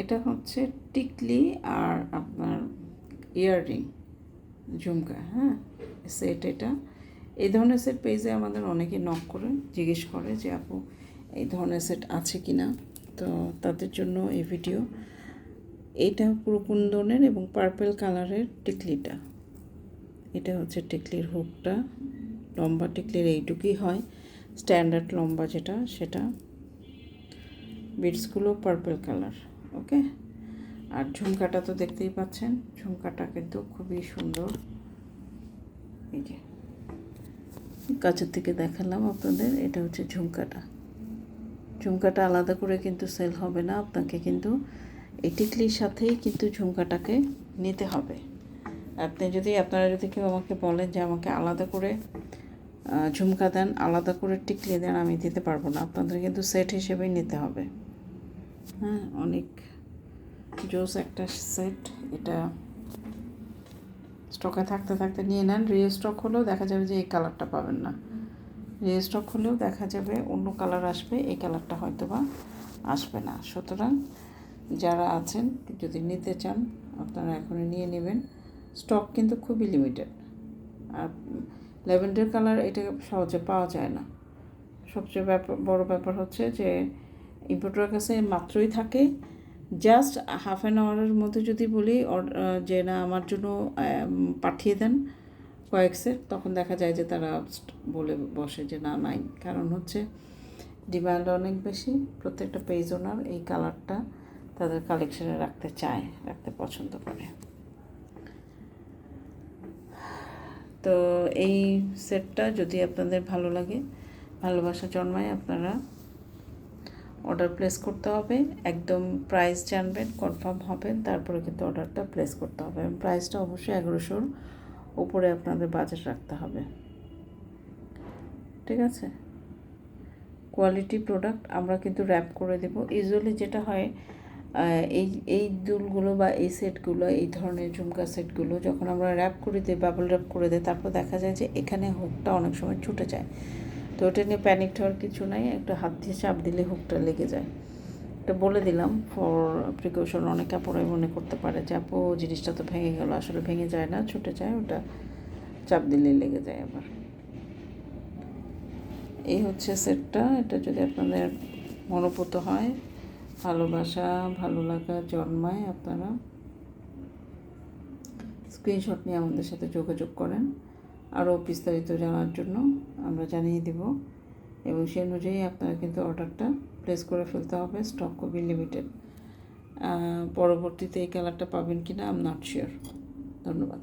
এটা হচ্ছে টিকলি আর আপনার ইয়াররিং, ঝুমকা হ্যাঁ? সেট এটা। এই ধরনের সেট পেজে আমাদের অনেকে নক করে, জিজ্ঞেস করে যে, আপু, এই ধরনের সেট আছে কি না তো তাদের জন্য এই ভিডিও। এইটা পুরো কুন্দনের এবং পার্পেল কালারের টিকলিটা। এটা হচ্ছে টিকলির হুকটা লম্বা টিকলির এইটুকুই হয়। স্ট্যান্ডার্ড লম্বা যেটা, সেটা। বিটসগুলো পার্পেল কালার ওকে? আর ঝুমকাটা তো দেখতেই পাচ্ছেন, ঝুমকাটা কিন্তু খুবই সুন্দর। এই যে কাছের থেকে দেখালাম আপনাদের, এটা হচ্ছে ঝুমকাটা। ঝুমকাটা আলাদা করে কিন্তু সেল হবে না, আপনাকে কিন্তু এই টিকলির সাথেই কিন্তু ঝুমকাটাকে নিতে হবে। আপনি যদি, আপনারা যদি কেউ আমাকে বলেন যে আমাকে আলাদা করে ঝুমকা দেন, আলাদা করে টিকলি দেন, আমি দিতে পারব না। আপনাদের কিন্তু সেট হিসেবেই নিতে হবে। হ্যাঁ অনেক জোস একটা সেট এটা স্টকে থাকতে থাকতে নিয়ে নেন। রিও স্টক হলেও দেখা যাবে যে এই কালারটা পাবেন না। রিও স্টক হলেও দেখা যাবে অন্য কালার আসবে, এই কালারটা হয়তো বা আসবে না। সুতরাং যারা আছেন, যদি নিতে চান, আপনারা এখনই নিয়ে নেবেন। স্টক কিন্তু খুবই লিমিটেড আর ল্যাভেন্ডার কালার এটা সহজে পাওয়া যায় না। সবচেয়ে ব্যাপার বড় ব্যাপার হচ্ছে যে ইম্পোর্টারের কাছে মাত্রই থাকে। জাস্ট হাফ অ্যান আওয়ারের মধ্যে যদি বলি যে না আমার জন্য পাঠিয়ে দেন কয়েক সেট তখন দেখা যায় যে তারা বলে বসে যে না, নাই। কারণ হচ্ছে ডিমান্ড অনেক বেশি, প্রত্যেকটা পেজ ওনার এই কালারটা তাদের কালেকশনে রাখতে চায়, রাখতে পছন্দ করে। তো এই সেটটা যদি আপনাদের ভালো লাগে, ভালোবাসা জন্মায় আপনারা অর্ডার প্লেস করতে হবে। একদম প্রাইস জানবেন কনফার্ম হবেন, তারপরে কিন্তু অর্ডারটা প্লেস করতে হবে। এবং প্রাইসটা অবশ্যই এগারোশোর উপরে আপনাদের বাজেট রাখতে হবে। ঠিক আছে? কোয়ালিটি প্রোডাক্ট আমরা কিন্তু র্যাপ করে দেব। ইউজুয়ালি যেটা হয় এই এই দুলগুলো বা এই সেটগুলো, এই ধরনের ঝুমকা সেটগুলো যখন আমরা র্যাপ করে, দিই বাবল র্যাপ করে দিই, তারপর দেখা যায় যে এখানে হুকটা অনেক সময় ছুটে যায়। তো ওটা নিয়ে প্যানিক হওয়ার কিছু নাই, একটা হাত দিয়ে চাপ দিলে হুকটা লেগে যায়। এটা বলে দিলাম ফর প্রিকশন অনেক কাপড়ে মনে করতে পারে যে, আপু, জিনিসটা তো ভেঙে গেল, আসলে ভেঙে যায় না, ছুটে যায়, ওটা চাপ দিলে লেগে যায় আবার। এই হচ্ছে সেটটা এটা যদি আপনাদের মনোপুত হয়, ভালোবাসা, ভালো লাগা জন্মায় আপনারা স্ক্রিনশট নিয়ে আমাদের সাথে যোগাযোগ করেন। আরও বিস্তারিত জানার জন্য আমরা জানিয়ে দেব। এবং সেই অনুযায়ী আপনারা কিন্তু অর্ডারটা প্লেস করে ফেলতে হবে স্টক খুবই লিমিটেড পরবর্তীতে এই কালারটা পাবেন কি না আম নট শিওর ধন্যবাদ।